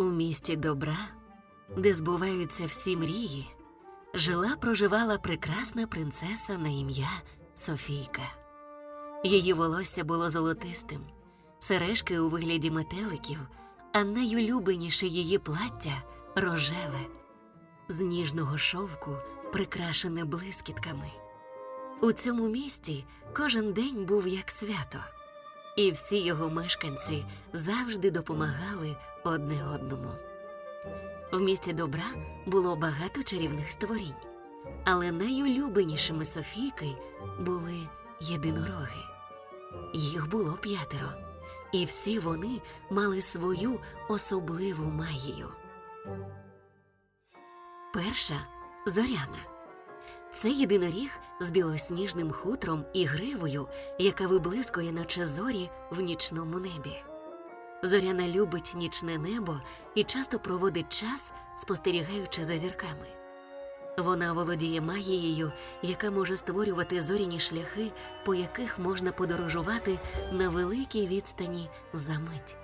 У місті добра, де збуваються всі мрії, жила проживала прекрасна принцеса на ім'я Софійка. Її волосся було золотистим, сережки у вигляді метеликів, а найулюбленіше її плаття рожеве, з ніжного шовку, прикрашене блискітками. У цьому місті кожен день був як свято, і всі його мешканці завжди допомагали одне одному. В місті добра було багато чарівних створінь, але найулюбленішими Софійки були єдинороги. Їх було п'ятеро, і всі вони мали свою особливу магію. Перша зоряна. Це єдиноріг з білосніжним хутром і гривою, яка виблискує наче зорі в нічному небі. Зоряна любить нічне небо і часто проводить час, спостерігаючи за зірками. Вона володіє магією, яка може створювати зоряні шляхи, по яких можна подорожувати на великій відстані за мить.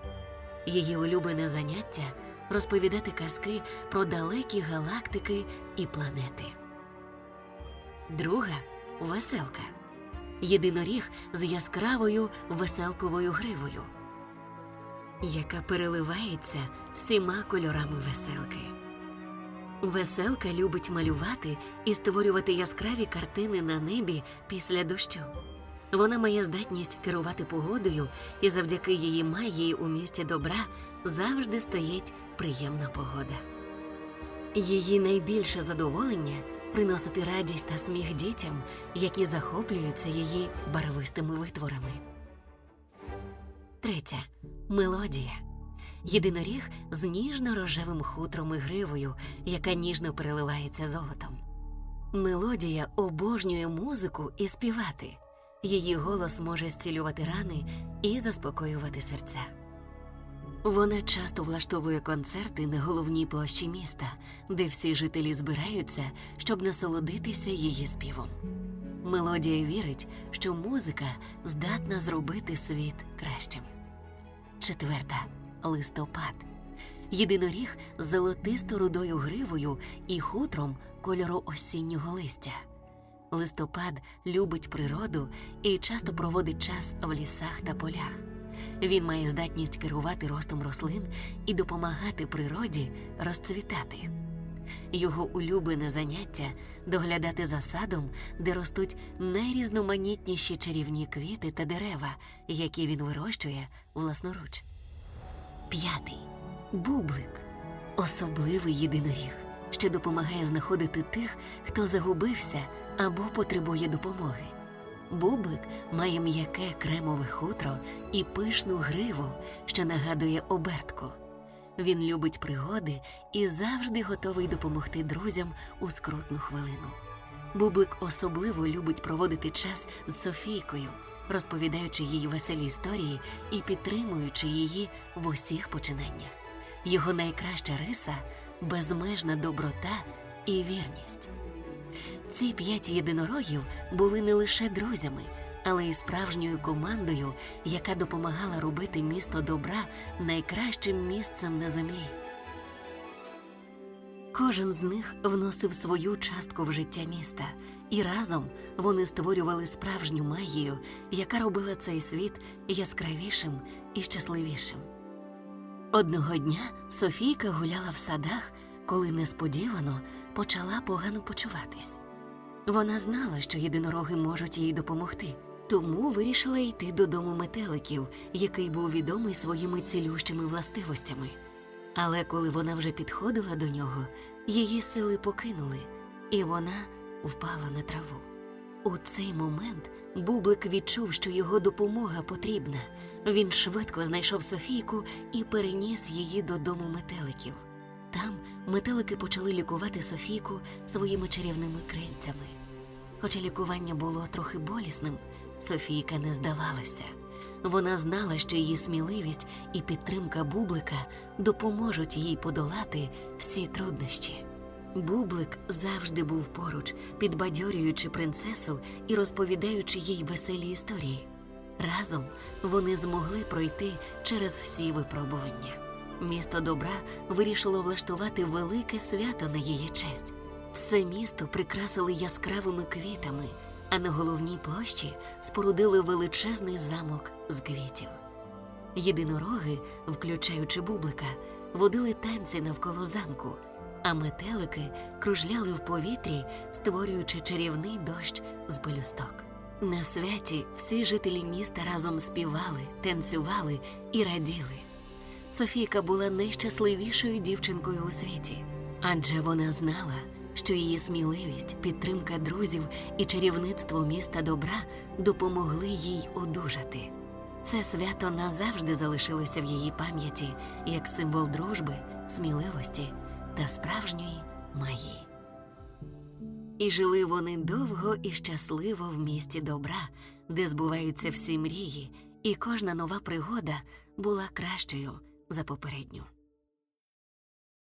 Її улюблене заняття розповідати казки про далекі галактики і планети. Друга веселка. Єдиноріг з яскравою веселковою гривою, яка переливається всіма кольорами веселки. Веселка любить малювати і створювати яскраві картини на небі після дощу. Вона має здатність керувати погодою, і завдяки її магії у місті добра завжди стоїть приємна погода. Її найбільше задоволення приносити радість та сміх дітям, які захоплюються її барвистими витворами. Третя мелодія. Єдиноріг з ніжно-рожевим хутром і гривою, яка ніжно переливається золотом. Мелодія обожнює музику і співати. Її голос може зцілювати рани і заспокоювати серця. Вона часто влаштовує концерти на головній площі міста, де всі жителі збираються, щоб насолодитися її співом. Мелодія вірить, що музика здатна зробити світ кращим. Четверта листопад. Єдиноріг з золотисто-рудою гривою і хутром кольору осіннього листя. Листопад любить природу і часто проводить час в лісах та полях. Він має здатність керувати ростом рослин і допомагати природі розцвітати. Його улюблене заняття доглядати за садом, де ростуть найрізноманітніші чарівні квіти та дерева, які він вирощує власноруч. П'ятий бублик особливий єдиноріг, що допомагає знаходити тих, хто загубився або потребує допомоги. Бублик має м'яке кремове хутро і пишну гриву, що нагадує обертку. Він любить пригоди і завжди готовий допомогти друзям у скрутну хвилину. Бублик особливо любить проводити час з Софійкою, розповідаючи їй веселі історії і підтримуючи її в усіх починаннях. Його найкраща риса безмежна доброта і вірність. Ці п'ять єдинорогів були не лише друзями, але й справжньою командою, яка допомагала робити місто добра найкращим місцем на землі. Кожен з них вносив свою частку в життя міста, і разом вони створювали справжню магію, яка робила цей світ яскравішим і щасливішим. Одного дня Софійка гуляла в садах, коли несподівано почала погано почуватись. Вона знала, що єдинороги можуть їй допомогти, тому вирішила йти додому метеликів, який був відомий своїми цілющими властивостями. Але коли вона вже підходила до нього, її сили покинули, і вона впала на траву. У цей момент Бублик відчув, що його допомога потрібна. Він швидко знайшов Софійку і переніс її додому метеликів. Там метелики почали лікувати Софійку своїми чарівними крильцями. Хоча лікування було трохи болісним, Софійка не здавалася. Вона знала, що її сміливість і підтримка Бублика допоможуть їй подолати всі труднощі. Бублик завжди був поруч, підбадьорюючи принцесу і розповідаючи їй веселі історії. Разом вони змогли пройти через всі випробування. Місто добра вирішило влаштувати велике свято на її честь. Все місто прикрасили яскравими квітами, а на головній площі спорудили величезний замок з квітів. Єдинороги, включаючи бублика, водили танці навколо замку, а метелики кружляли в повітрі, створюючи чарівний дощ з пелюсток. На святі всі жителі міста разом співали, танцювали і раділи. Софійка була найщасливішою дівчинкою у світі, адже вона знала, що її сміливість, підтримка друзів і чарівництво міста добра допомогли їй одужати. Це свято назавжди залишилося в її пам'яті як символ дружби, сміливості та справжньої магії. І жили вони довго і щасливо в місті добра, де збуваються всі мрії, і кожна нова пригода була кращою за попередню.